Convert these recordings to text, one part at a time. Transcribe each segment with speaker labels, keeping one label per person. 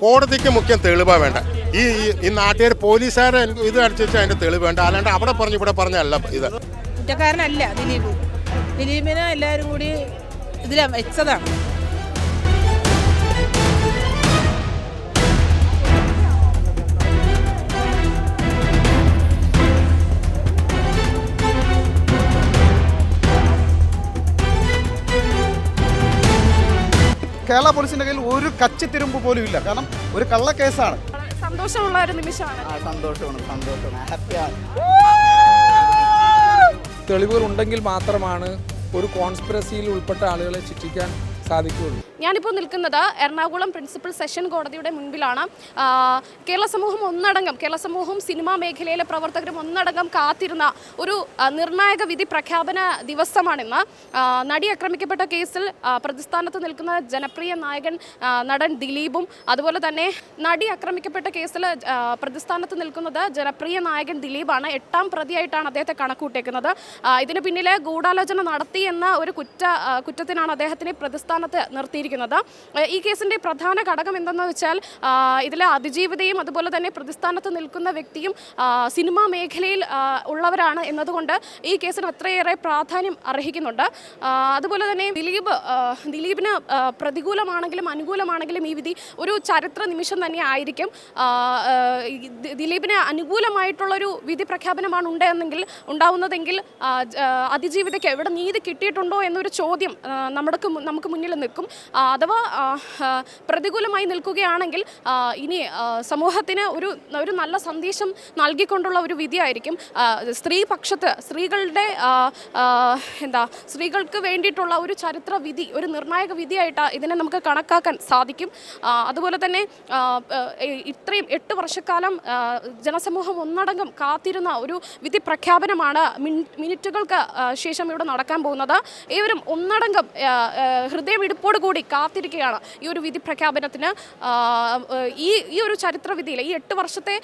Speaker 1: കോടതിക്ക് മുഖ്യം തെളിവാ വേണ്ട. ഈ ഈ- ഈ നാട്ടുകാർ പോലീസുകാരെ ഇത് അടിച്ചു അതിന്റെ തെളിവ് വേണ്ട. അല്ലാണ്ട് അവിടെ പറഞ്ഞു ഇവിടെ പറഞ്ഞല്ല ഇത്.
Speaker 2: കുറ്റക്കാരനല്ല ദിലീപ്. ദിലീപിനെ എല്ലാവരും കൂടി ഇതിൽ വെച്ചതാണ്.
Speaker 3: കേരള പോലീസിന്റെ കയ്യിൽ ഒരു കച്ചിത്തിരുമ്പ് പോലും ഇല്ല. കാരണം ഒരു കള്ള കേസാണ്
Speaker 4: സന്തോഷമുള്ള ഒരു നിമിഷമാണ്.
Speaker 3: ആ സന്തോഷമാണ് സന്തോഷമാണ്. ഹാപ്പിയാണ്
Speaker 5: തെളിവുകൾ ഉണ്ടെങ്കിൽ മാത്രമാണ് ഒരു കോൺസ്പിറസിയിൽ ഉൾപ്പെട്ട ആളുകളെ ശിക്ഷിക്കാൻ സാധിക്കുകയുള്ളൂ.
Speaker 4: ഞാനിപ്പോൾ നിൽക്കുന്നത് എറണാകുളം പ്രിൻസിപ്പൽ സെഷൻ കോടതിയുടെ മുൻപിലാണ്. കേരള സമൂഹം ഒന്നടങ്കം കേരള സമൂഹം സിനിമാ മേഖലയിലെ പ്രവർത്തകരും ഒന്നടങ്കം കാത്തിരുന്ന ഒരു നിർണായക വിധി പ്രഖ്യാപന ദിവസമാണിന്ന്. നടി ആക്രമിക്കപ്പെട്ട കേസിൽ പ്രതിസ്ഥാനത്ത് നിൽക്കുന്ന ജനപ്രിയ നായകൻ നടൻ ദിലീപും അതുപോലെ തന്നെ നടി ആക്രമിക്കപ്പെട്ട കേസിൽ പ്രതിസ്ഥാനത്ത് നിൽക്കുന്നത് ജനപ്രിയ നായകൻ ദിലീപാണ്. എട്ടാം പ്രതിയായിട്ടാണ് അദ്ദേഹത്തെ കണക്കൂട്ടിയേക്കുന്നത്. ഇതിന് പിന്നിലെ ഗൂഢാലോചന നടത്തി എന്ന ഒരു കുറ്റ കുറ്റത്തിനാണ് അദ്ദേഹത്തിനെ പ്രതിസ്ഥാനത്ത് നിർത്തിയിരിക്കുന്നത്. ഈ കേസിന്റെ പ്രധാന ഘടകം എന്തെന്ന് വെച്ചാൽ ഇതിലെ അതിജീവിതയും അതുപോലെ തന്നെ പ്രതിസ്ഥാനത്ത് നിൽക്കുന്ന വ്യക്തിയും സിനിമാ മേഖലയിൽ ഉള്ളവരാണ് എന്നതുകൊണ്ട് ഈ കേസിന് അത്രയേറെ പ്രാധാന്യം അർഹിക്കുന്നുണ്ട്. അതുപോലെ തന്നെ ദിലീപ് ദിലീപിന് പ്രതികൂലമാണെങ്കിലും അനുകൂലമാണെങ്കിലും ഈ വിധി ഒരു ചരിത്ര നിമിഷം തന്നെ ആയിരിക്കും. ദിലീപിന് അനുകൂലമായിട്ടുള്ളൊരു വിധി പ്രഖ്യാപനമാണ് ഉണ്ടെന്നെങ്കിൽ ഉണ്ടാവുന്നതെങ്കിൽ അതിജീവിതയ്ക്ക് എവിടെ നീതി കിട്ടിയിട്ടുണ്ടോ എന്നൊരു ചോദ്യം നമ്മുടെ നമുക്ക് മുന്നിൽ നിൽക്കും. ആ, അഥവാ പ്രതികൂലമായി നിൽക്കുകയാണെങ്കിൽ ഇനി സമൂഹത്തിന് ഒരു ഒരു നല്ല സന്ദേശം നൽകിക്കൊണ്ടുള്ള ഒരു വിധിയായിരിക്കും. സ്ത്രീ പക്ഷത്ത് സ്ത്രീകളുടെ എന്താ സ്ത്രീകൾക്ക് വേണ്ടിയിട്ടുള്ള ഒരു ചരിത്ര വിധി ഒരു നിർണായക വിധിയായിട്ട് ഇതിനെ നമുക്ക് കണക്കാക്കാൻ സാധിക്കും. അതുപോലെ തന്നെ ഇത്രയും എട്ട് വർഷക്കാലം ജനസമൂഹം ഒന്നടങ്കം കാത്തിരുന്ന ഒരു വിധി പ്രഖ്യാപനമാണ് മിനിറ്റുകൾക്ക് ശേഷം ഇവിടെ നടക്കാൻ പോകുന്നത്. ഏവരും ഒന്നടങ്കം ആ, ഹൃദയമിടിപ്പോട് കൂടി കാത്തിരിക്കുകയാണ് ഈ ഒരു വിധി പ്രഖ്യാപനത്തിന്. ഈ ഈ ഒരു ചരിത്ര വിധിയിൽ ഈ എട്ട് വർഷത്തെ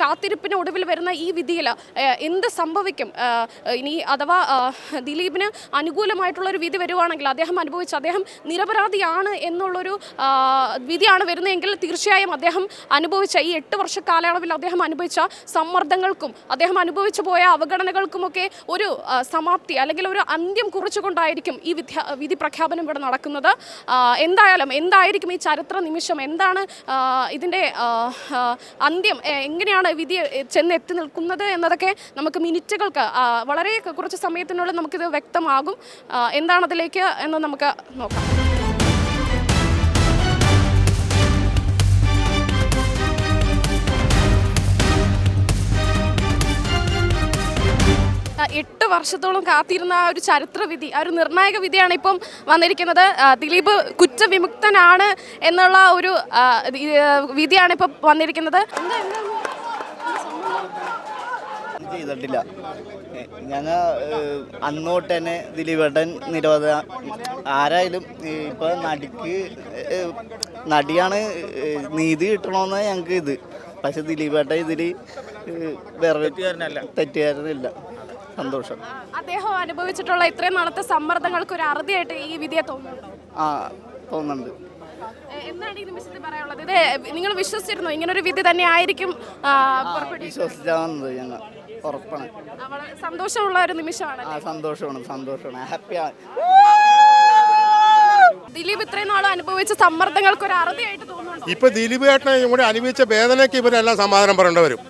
Speaker 4: കാത്തിരിപ്പിന് ഒടുവിൽ വരുന്ന ഈ വിധിയിൽ എന്ത് സംഭവിക്കും? ഇനി അഥവാ ദിലീപിന് അനുകൂലമായിട്ടുള്ള ഒരു വിധി വരുവാണെങ്കിൽ അദ്ദേഹം അനുഭവിച്ച അദ്ദേഹം നിരപരാധിയാണ് എന്നുള്ളൊരു വിധിയാണ് വരുന്നതെങ്കിൽ തീർച്ചയായും അദ്ദേഹം അനുഭവിച്ച ഈ എട്ട് വർഷ കാലയളവിൽ അദ്ദേഹം അനുഭവിച്ച സമ്മർദ്ദങ്ങൾക്കും അദ്ദേഹം അനുഭവിച്ചു പോയ അവഗണനകൾക്കുമൊക്കെ ഒരു സമാപ്തി അല്ലെങ്കിൽ ഒരു അന്ത്യം കുറിച്ചുകൊണ്ടായിരിക്കും ഈ വിധി പ്രഖ്യാപനം ഇവിടെ നടക്കുന്നത്. ആ, എന്തായാലും എന്തായിരിക്കും ഈ ചരിത്ര നിമിഷം? എന്താണ് ഇതിന്റെ അന്ത്യം? എങ്ങനെയാണ് വിധി എ, ചെന്ന് എത്തി നിൽക്കുന്നത് എന്നതൊക്കെ നമുക്ക് മിനിറ്റുകൾക്ക് വളരെ കുറച്ച് സമയത്തിനുള്ളിൽ നമുക്കിത് വ്യക്തമാകും. എന്താണ് അതിലേക്ക് എന്ന് നമുക്ക് നോക്കാം. വർഷത്തോളം കാത്തിരുന്ന ആ ഒരു ചരിത്ര വിധി ആ ഒരു നിർണായക വിധിയാണ് ഇപ്പം വന്നിരിക്കുന്നത്. ദിലീപ് കുറ്റവിമുക്തനാണ് എന്നുള്ള ഒരു വിധിയാണ് ഇപ്പം വന്നിരിക്കുന്നത്.
Speaker 6: ചെയ്തിട്ടില്ല. ഞങ്ങൾ അന്നോട്ട് തന്നെ ദിലീപേട്ടൻ നിരോധ ആരായാലും ഇപ്പോൾ ഇപ്പൊ നടിക്ക് നടിയാണ് നീതി കിട്ടണമെന്ന് ഞങ്ങൾക്ക് ഇത്. പക്ഷെ ദിലീപേട്ടൻ ഇതിൽ വേറെ തെറ്റുകാരനല്ല. തെറ്റുകാരനില്ല. സന്തോഷം.
Speaker 4: അദ്ദേഹം അനുഭവിച്ചിട്ടുള്ള ഇത്രയും നാളത്തെ സമ്മർദ്ദങ്ങൾക്ക് ഒരു അറുതിയായിട്ട് ഈ വിധിയെ തോന്നുന്നുണ്ടോ?
Speaker 6: ആ തോന്നുന്നുണ്ട്.
Speaker 4: എ, എന്താണ് ഈ നിമിഷത്തിൽ പറയാനുള്ളത്? ഇത് നിങ്ങൾ വിശ്വസിച്ചിരുന്നു? ഇങ്ങനെ ഒരു വിധി തന്നെ ആയിരിക്കും
Speaker 6: ഞങ്ങൾ. ഉറപ്പാണ്.
Speaker 4: സന്തോഷമുള്ള ഒരു നിമിഷമാണ്
Speaker 6: ആ സന്തോഷമാണ് സന്തോഷമാണ്. ഹാപ്പിയാണ്
Speaker 4: ദിലീപ് ഇത്രയും നാളും അനുഭവിച്ച സമ്മർദ്ദങ്ങൾക്ക് ഒരു അറുതിയായിട്ട് തോന്നുന്നു
Speaker 1: ഇപ്പൊ ദിലീപ് ഏട്ടനെ കൂടി അനുഭവിച്ച വേദനയ്ക്ക് ഇവരെല്ലാം സമാധാനം പറയേണ്ടി വരും.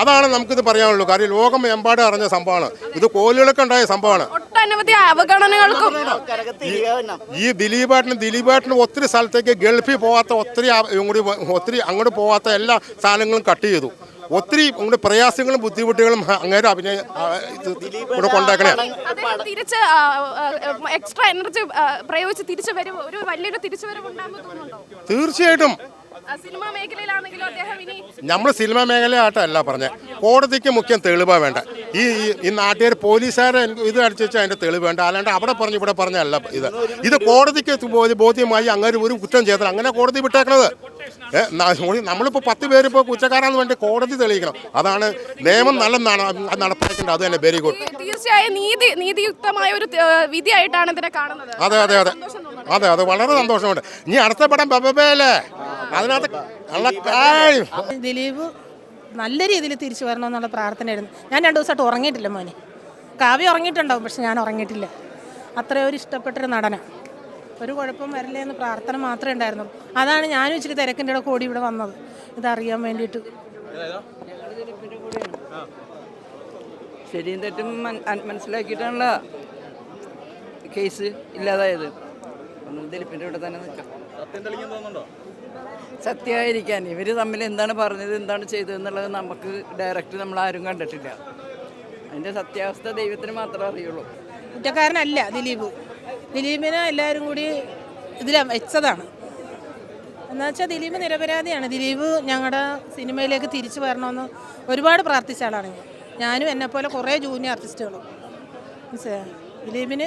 Speaker 1: അതാണ് നമുക്കിത് പറയാനുള്ളൂ. കാര്യം ലോകം എമ്പാട് അറിഞ്ഞ സംഭവമാണ്. ഇത് കോലുകളൊക്കെ ഉണ്ടായ സംഭവമാണ്.
Speaker 4: ഒട്ടനവധി അവഗണനകൾക്കും.
Speaker 1: ഈ ദിലീപേട്ടനും ദിലീപേട്ടനും ഒത്തിരി സ്ഥലത്തേക്ക് ഗൾഫിൽ പോവാത്ത ഒത്തിരി കൂടി ഒത്തിരി അങ്ങോട്ട് പോവാത്ത എല്ലാ സാധനങ്ങളും കട്ട് ചെയ്തു. ഒത്തിരി അങ്ങോട്ട് പ്രയാസങ്ങളും ബുദ്ധിമുട്ടുകളും അങ്ങേരെ അഭിനയ ഇത് ഇവിടെ കൊണ്ടാക്കണേ.
Speaker 4: തിരിച്ച് എക്സ്ട്രാ എനർജി പ്രയോഗിച്ച് തിരിച്ചു വരും ഒരു വലിയൊരു തിരിച്ചു വരവ്
Speaker 1: തീർച്ചയായിട്ടും.
Speaker 4: സിനിമാ മേഖലയിലാണെങ്കിലും അദ്ദേഹം ഇനി
Speaker 1: നമ്മൾ സിനിമ മേഖലയായിട്ടല്ല പറഞ്ഞത് കോടതിക്ക് മുഖ്യം തെളിവാ വേണ്ട. ഈ ഈ- നാട്ടുകാർ പോലീസുകാരെ ഇത് അടിച്ചു വെച്ചാൽ അതിന്റെ തെളിവ് വേണ്ട. അല്ലാണ്ട് അവിടെ പറഞ്ഞു ഇവിടെ പറഞ്ഞല്ല ഇത്. ഇത് കോടതിക്ക് ബോധ്യ- ബോധ്യമായി അങ്ങനെ ഒരു കുറ്റം ചെയ്താൽ അങ്ങനെ കോടതി വിട്ടേക്കണത്. നമ്മളിപ്പോൾ പത്ത് പേര് ഇപ്പോൾ കുറ്റക്കാരാന്ന് വേണ്ടി കോടതി തെളിയിക്കണം. അതാണ് നിയമം നല്ലെന്നാണ് അത് നടപ്പാക്കേണ്ടത്. അത് തന്നെ വെരി ഗുഡ്
Speaker 4: തീർച്ചയായും നീതി നീതിയുക്തമായ ഒരു വിധിയായിട്ടാണ് ഇതിനെ കാണുന്നത്.
Speaker 1: അതെ അതെ അതെ. അതെ അതെ വളരെ സന്തോഷമുണ്ട്. ഇനി അടുത്ത പടം ബബബേലേ. അതിനകത്ത്
Speaker 2: ദിലീപ് നല്ല രീതിയിൽ തിരിച്ചു വരണമെന്നുള്ള പ്രാർത്ഥനയായിരുന്നു. ഞാൻ രണ്ട് ദിവസമായിട്ട് ഉറങ്ങിയിട്ടില്ല മോനെ. കാവ്യ ഉറങ്ങിയിട്ടുണ്ടാവും പക്ഷെ ഞാൻ ഉറങ്ങിയിട്ടില്ല. അത്രയും ഒരു ഇഷ്ടപ്പെട്ടൊരു നടന. ഒരു കുഴപ്പം വരില്ല എന്ന് പ്രാർത്ഥന മാത്രമേ ഉണ്ടായിരുന്നുള്ളൂ. അതാണ് ഞാനും ഇച്ചിരി തിരക്കിന്റെ ഇടയ്ക്ക് കൂടി ഇവിടെ വന്നത്. ഇതറിയാൻ വേണ്ടിയിട്ട്.
Speaker 7: ശരിയും തെറ്റും മനസ്സിലാക്കിയിട്ടാണല്ലോ കേസ് ഇല്ലാതായത്. ദിലീപിന്റെ ഇവിടെ തന്നെ നിൽക്കാം. സത്യമായിരിക്കാൻ. ഇവർ തമ്മിൽ എന്താണ് പറഞ്ഞത് എന്താണ് ചെയ്തതെന്നുള്ളത് നമുക്ക് ഡയറക്റ്റ് നമ്മൾ ആരും കണ്ടിട്ടില്ല. അതിന്റെ സത്യാവസ്ഥ ദൈവത്തിന് മാത്രമേ അറിയുള്ളൂ.
Speaker 2: കുറ്റക്കാരനല്ല ദിലീപ്. ദിലീപിനെ എല്ലാവരും കൂടി ഇതിൽ വെച്ചതാണ്. എന്നുവെച്ചാൽ ദിലീപ് നിരപരാധിയാണ്. ദിലീപ് ഞങ്ങളുടെ സിനിമയിലേക്ക് തിരിച്ചു വരണമെന്ന് ഒരുപാട് പ്രാർത്ഥിച്ച ആളാണ് ഞാൻ. ഞാനും എന്നെപ്പോലെ കുറേ ജൂനിയർ ആർട്ടിസ്റ്റുകളും? ദിലീപിന്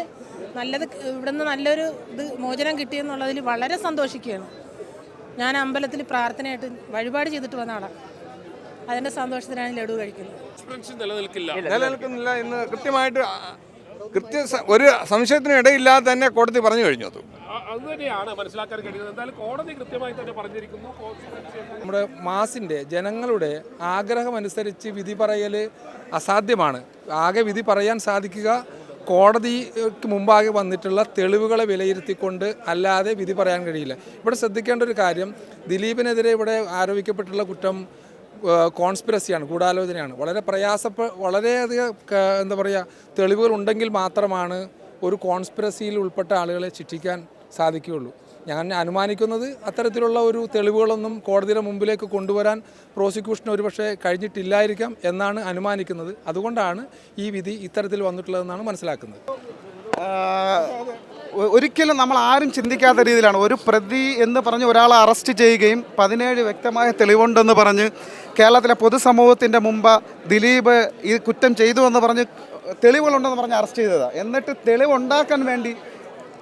Speaker 2: നല്ലത് ഇവിടുന്ന് നല്ലൊരു ഇത് മോചനം കിട്ടിയെന്നുള്ളതിൽ വളരെ സന്തോഷിക്കുകയാണ്. ഞാൻ അമ്പലത്തിൽ പ്രാർത്ഥനയായിട്ട് വഴിപാട് ചെയ്തിട്ട് വന്ന ആളാണ് അതിന്റെ സന്തോഷത്തിനാണ് ലഡു കഴിക്കുന്നത്.
Speaker 8: നിലനിൽക്കുന്നില്ല എന്ന് കൃത്യമായിട്ട് കൃത്യ ഒരു സംശയത്തിന് ഇടയില്ലാതെ തന്നെ കോടതി പറഞ്ഞു കഴിഞ്ഞു അത്.
Speaker 9: അത് തന്നെയാണ് മനസ്സിലാക്കാൻ കഴിയുന്നത്. എന്തായാലും കോടതി കൃത്യമായി തന്നെ പറഞ്ഞിരിക്കുന്നു.
Speaker 5: നമ്മുടെ മാസിന്റെ ജനങ്ങളുടെ ആഗ്രഹമനുസരിച്ച് വിധി പറയൽ അസാധ്യമാണ്. ആകെ വിധി പറയാൻ സാധിക്കുക കോടതിക്ക് മുമ്പാകെ വന്നിട്ടുള്ള തെളിവുകളെ വിലയിരുത്തിക്കൊണ്ട് അല്ലാതെ വിധി പറയാൻ കഴിയില്ല. ഇവിടെ ശ്രദ്ധിക്കേണ്ട ഒരു കാര്യം ദിലീപിനെതിരെ ഇവിടെ ആരോപിക്കപ്പെട്ടുള്ള കുറ്റം കോൺസ്പിറസിയാണ് ഗൂഢാലോചനയാണ്. വളരെ പ്രയാസപ്പെ വളരെയധികം എന്താ പറയുക തെളിവുകൾ ഉണ്ടെങ്കിൽ മാത്രമാണ് ഒരു കോൺസ്പിറസിയിൽ ഉൾപ്പെട്ട ആളുകളെ ശിക്ഷിക്കാൻ സാധിക്കുകയുള്ളൂ. ഞാൻ അനുമാനിക്കുന്നത് അത്തരത്തിലുള്ള ഒരു തെളിവുകളൊന്നും കോടതിയുടെ മുമ്പിലേക്ക് കൊണ്ടുവരാൻ പ്രോസിക്യൂഷന് ഒരുപക്ഷെ കഴിഞ്ഞിട്ടില്ലായിരിക്കാം എന്നാണ് അനുമാനിക്കുന്നത്. അതുകൊണ്ടാണ് ഈ വിധി ഇത്തരത്തിൽ വന്നിട്ടുള്ളതെന്നാണ് മനസ്സിലാക്കുന്നത്.
Speaker 3: ഒരിക്കലും നമ്മൾ ആരും ചിന്തിക്കാത്ത രീതിയിലാണ്. ഒരു പ്രതി എന്ന് പറഞ്ഞ് ഒരാളെ അറസ്റ്റ് ചെയ്യുകയും പതിനേഴ് വ്യക്തമായ തെളിവുണ്ടെന്ന് പറഞ്ഞ് കേരളത്തിലെ പൊതുസമൂഹത്തിന്റെ മുമ്പ് ദിലീപ് ഈ കുറ്റം ചെയ്തു എന്ന് പറഞ്ഞ് തെളിവുകളുണ്ടെന്ന് പറഞ്ഞ് അറസ്റ്റ് ചെയ്തതാണ് എന്നിട്ട് തെളിവുണ്ടാക്കാൻ വേണ്ടി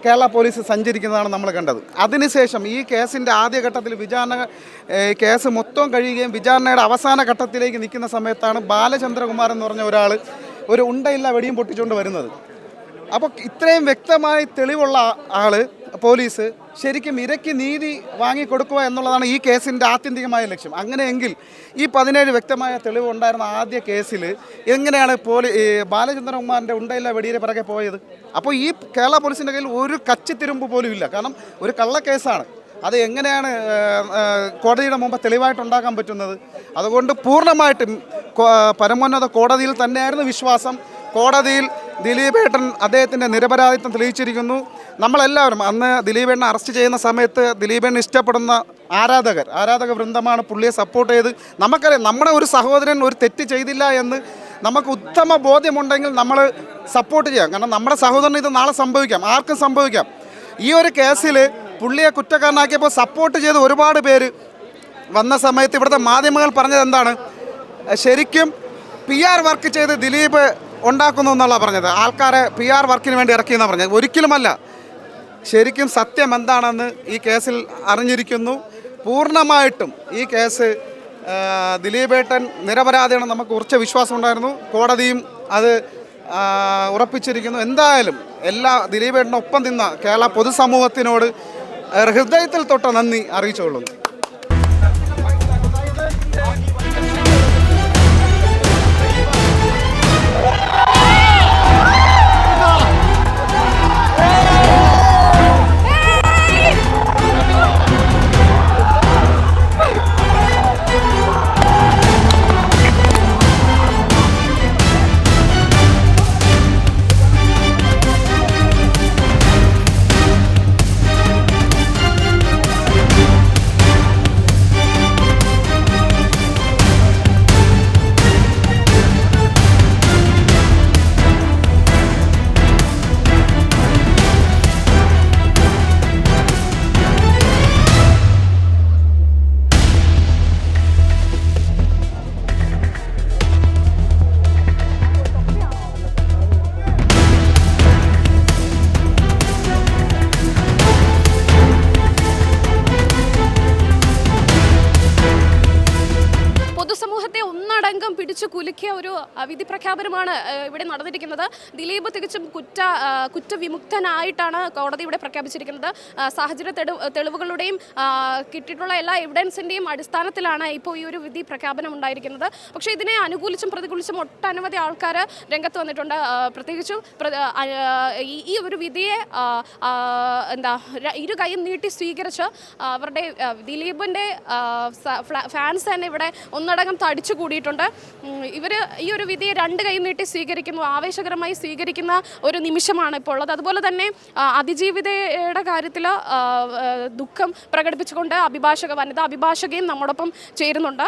Speaker 3: കേരള പോലീസ് സഞ്ചരിക്കുന്നതാണ് നമ്മൾ കണ്ടത്. അതിനുശേഷം ഈ കേസിന്റെ ആദ്യഘട്ടത്തിൽ വിചാരണ കേസ് മൊത്തം കഴിയുകയും വിചാരണയുടെ അവസാന ഘട്ടത്തിലേക്ക് നിൽക്കുന്ന സമയത്താണ് ബാലചന്ദ്രകുമാർ എന്ന് പറഞ്ഞ ഒരാൾ ഒരു ഉണ്ടയില്ല വെടിയും പൊട്ടിച്ചുകൊണ്ട് വരുന്നത്. അപ്പോൾ ഇത്രയും വ്യക്തമായി തെളിവുള്ള ആൾ പോലീസ് ശരിക്കും ഇരയ്ക്ക് നീതി വാങ്ങിക്കൊടുക്കുക എന്നുള്ളതാണ് ഈ കേസിന്റെ ആത്യന്തികമായ ലക്ഷ്യം. അങ്ങനെയെങ്കിൽ ഈ പതിനേഴ് വ്യക്തമായ തെളിവ് ഉണ്ടായിരുന്ന ആദ്യ കേസിൽ എങ്ങനെയാണ് പോലീ ബാലചന്ദ്രകുമാറിന്റെ ഉണ്ടയില്ല വെടിയുടെ പിറകെ പോയത്? അപ്പോൾ ഈ കേരള പോലീസിന്റെ കയ്യിൽ ഒരു കച്ചിത്തിരുമ്പ് പോലും ഇല്ല. കാരണം ഒരു കള്ളക്കേസാണ്. അത് എങ്ങനെയാണ് കോടതിയുടെ മുമ്പ് തെളിവായിട്ടുണ്ടാക്കാൻ പറ്റുന്നത്? അതുകൊണ്ട് പൂർണമായിട്ടും പരമോന്നത കോടതിയിൽ തന്നെയായിരുന്നു വിശ്വാസം. കോടതിയിൽ ദിലീപേട്ടൻ അദ്ദേഹത്തിന്റെ നിരപരാധിത്വം തെളിയിച്ചിരിക്കുന്നു. നമ്മളെല്ലാവരും അന്ന് ദിലീപേട്ടനെ അറസ്റ്റ് ചെയ്യുന്ന സമയത്ത് ദിലീപേട്ടനെ ഇഷ്ടപ്പെടുന്ന ആരാധകർ ആരാധക വൃന്ദമാണ് പുള്ളിയെ സപ്പോർട്ട് ചെയ്ത്. നമുക്കറിയാം നമ്മുടെ ഒരു സഹോദരൻ ഒരു തെറ്റ് ചെയ്തില്ല എന്ന് നമുക്ക് ഉത്തമ ബോധ്യമുണ്ടെങ്കിൽ നമ്മൾ സപ്പോർട്ട് ചെയ്യാം. കാരണം നമ്മുടെ സഹോദരന് ഇത് നാളെ സംഭവിക്കാം. ആർക്കും സംഭവിക്കാം. ഈ ഒരു കേസിൽ പുള്ളിയെ കുറ്റക്കാരനാക്കിയപ്പോൾ സപ്പോർട്ട് ചെയ്ത് ഒരുപാട് പേര് വന്ന സമയത്ത് ഇവിടുത്തെ മാധ്യമങ്ങൾ പറഞ്ഞത് എന്താണ്? ശരിക്കും പി ആർ വർക്ക് ചെയ്ത് ദിലീപ് ഉണ്ടാക്കുന്നു എന്നുള്ള പറഞ്ഞത്. ആൾക്കാരെ പി ആർ വർക്കിന് വേണ്ടി ഇറക്കിയെന്നാണ് പറഞ്ഞത്. ഒരിക്കലുമല്ല. ശരിക്കും സത്യം എന്താണെന്ന് ഈ കേസിൽ അറിഞ്ഞിരിക്കുന്നു. പൂർണമായിട്ടും ഈ കേസ് ദിലീപേട്ടൻ നിരപരാധിയാണ് നമുക്ക് ഉറച്ച വിശ്വാസം ഉണ്ടായിരുന്നു. കോടതിയും അത് ഉറപ്പിച്ചിരിക്കുന്നു. എന്തായാലും എല്ലാ ദിലീപേട്ടനൊപ്പം നിന്ന കേരള പൊതുസമൂഹത്തിനോട് ഹൃദയത്തിൽ തൊട്ട നന്ദി അറിയിച്ചുകൊള്ളുന്നു.
Speaker 4: കുലുക്കിയ ഒരു വിധി പ്രഖ്യാപനമാണ് ഇവിടെ നടന്നിരിക്കുന്നത്. ദിലീപ് തികച്ചും കുറ്റ കുറ്റവിമുക്തനായിട്ടാണ് കോടതി ഇവിടെ പ്രഖ്യാപിച്ചിരിക്കുന്നത്. സാഹചര്യ തെളിവ് തെളിവുകളുടെയും കിട്ടിയിട്ടുള്ള എല്ലാ എവിഡൻസിന്റെയും അടിസ്ഥാനത്തിലാണ് ഇപ്പോൾ ഈ ഒരു വിധി പ്രഖ്യാപനം ഉണ്ടായിരിക്കുന്നത്. പക്ഷേ ഇതിനെ അനുകൂലിച്ചും പ്രതികൂലിച്ചും ഒട്ടനവധി ആൾക്കാർ രംഗത്ത് വന്നിട്ടുണ്ട്. പ്രത്യേകിച്ചും ഈ- ഒരു വിധിയെ എന്താ ഇരു കൈയും നീട്ടി സ്വീകരിച്ച് അവരുടെ ദിലീപിന്റെ ഫാൻസ് തന്നെ ഇവിടെ ഒന്നടങ്കം തടിച്ചു കൂടിയിട്ടുണ്ട് ഇവർ ഈ ഒരു വിധിയെ രണ്ട് കൈ നീട്ടി സ്വീകരിക്കുന്നു ആവേശകരമായി സ്വീകരിക്കുന്ന ഒരു നിമിഷമാണ് ഇപ്പോൾ ഉള്ളത്. അതുപോലെ തന്നെ അതിജീവിതയുടെ കാര്യത്തിൽ ദുഃഖം പ്രകടിപ്പിച്ചുകൊണ്ട് അഭിഭാഷക വനിത അഭിഭാഷകയും നമ്മോടൊപ്പം ചേരുന്നുണ്ട്.